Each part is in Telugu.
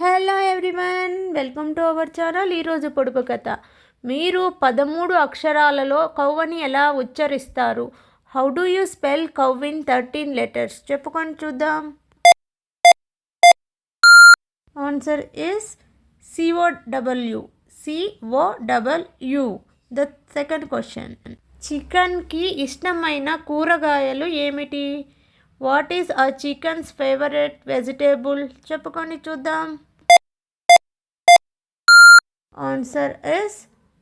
Hello everyone welcome to our channel. ఈరోజు పొడుపు కథ. మీరు పదమూడు అక్షరాలలో కవ్వని ఎలా ఉచ్చరిస్తారు? How do you spell cow in thirteen letters చెప్పుకొని చూద్దాం. Answer is C O W C O double U the second question చికెన్కి ఇష్టమైన కూరగాయలు ఏమిటి? What is a chicken's favourite vegetable చెప్పుకొని చూద్దాం. Answer is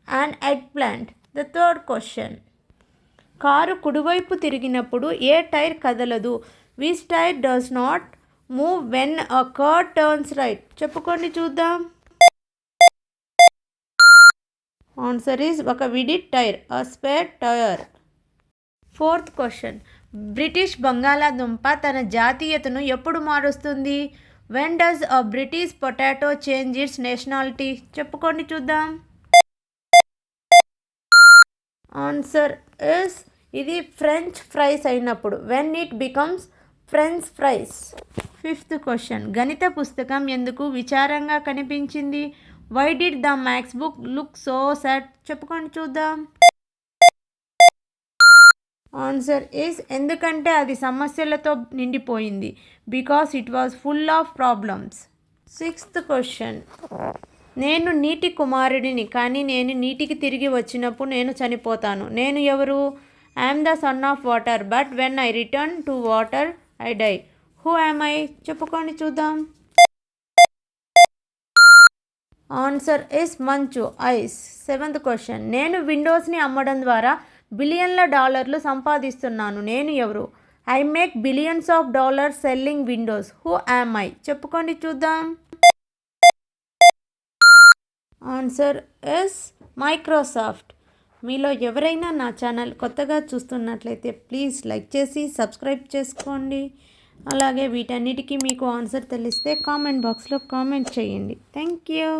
an eggplant the third question car కుడివైపు తిరిగినప్పుడు ఏ టైర్ కదలదు? Which tyre does not move when a car turns right చెప్పుకోండి చూద్దాం. ఆన్సర్ ఈజ్ ఒక విడిట్ tyre a spare tyre fourth question British బంగాళాదుంప తన జాతీయతను ఎప్పుడు మారుస్తుంది? When does a British potato change its nationality చెప్పుకోండి చూద్దాం. ఆన్సర్ ఇస్ ఇది ఫ్రెంచ్ ఫ్రైస్ అయినప్పుడు. When it becomes French fries fifth question గణిత పుస్తకం ఎందుకు విచారంగా కనిపించింది? Why did the maths book look so sad చెప్పుకొని చూద్దాం. ఆన్సర్ ఇస్ ఎందుకంటే అది సమస్యలతో నిండిపోయింది because it was full of problems. Sixth question. నేను నీటి కుమారుడిని కానీ నేను నీటికి తిరిగి వచ్చినప్పుడు నేను చనిపోతాను. నేను ఎవరు? I'm the son of water but when I return to water I die. Who am I? చెప్పుకోండి చూద్దాం. ఆన్సర్ ఇస్ మంచు ఐస్. Seventh question. నేను విండోస్ని అమ్మడం ద్వారా బిలియన్ల డాలర్లు సంపాదిస్తున్నాను. నేను ఎవరు? I make billions of dollars selling Windows. Who am I? చెప్పుకోండి చూద్దాం. Answer is Microsoft. మీలో ఎవరైనా నా ఛానల్ కొత్తగా చూస్తున్నట్లయితే ప్లీజ్ లైక్ చేసి సబ్స్క్రైబ్ చేసుకోండి. అలాగే వీటన్నిటికీ మీకు ఆన్సర్ తెలిస్తే కామెంట్ బాక్స్లో కామెంట్ చేయండి. Thank you.